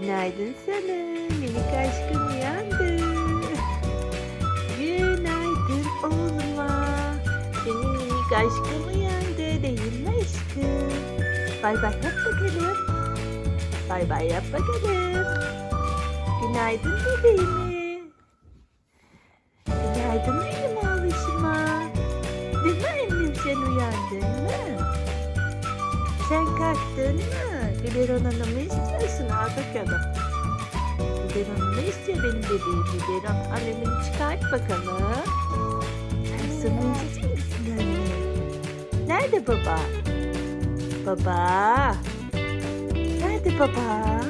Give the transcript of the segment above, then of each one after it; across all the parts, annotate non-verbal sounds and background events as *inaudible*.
Günaydın sana. Minik aşkım uyandı. Günaydın oğluma. Senin minik aşkım uyandı değil mi aşkım? Bay bay yap bakalım. Bay bay yap bakalım. Günaydın bebeğimi. Günaydın benim oğluşuma. Değil mi annem sen uyandın mı? Sen kalktın mı? Biberonunu mu istiyorsun? Al bakalım. Biberonunu mu istiyor benim bebeğim? Biberon. Annemin çıkart bakalım. Sana yiyecek misin anne? Nerede baba? Baba. Nerede baba?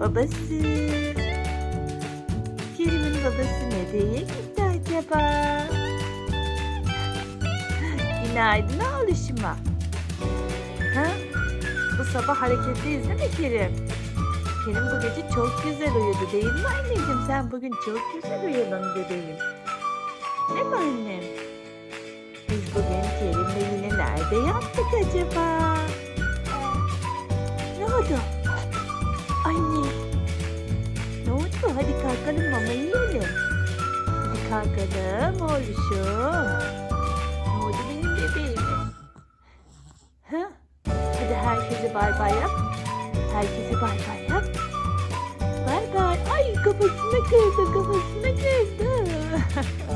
Babası. Kerim'in babası nereye gitti acaba? Günaydın oğluşuma. Ha? Bu sabah hareketliyiz değil mi Kerim? Kerim bu gece çok güzel uyudu değil mi anneciğim? Sen bugün çok güzel uyudun bebeğim. Değil mi annem? Biz bugün Kerim'le yine nerede yaptık acaba? Ne oldu? Anne. Ne oldu? Hadi kalkalım mama yiyelim. Hadi kalkalım oğluşum. Ne oldu benim bebeğime? Şimdi bay bay yap. Herkese bay bay yap. Bay bay. Ay kafasını kırdı kafasını kırdı. *laughs*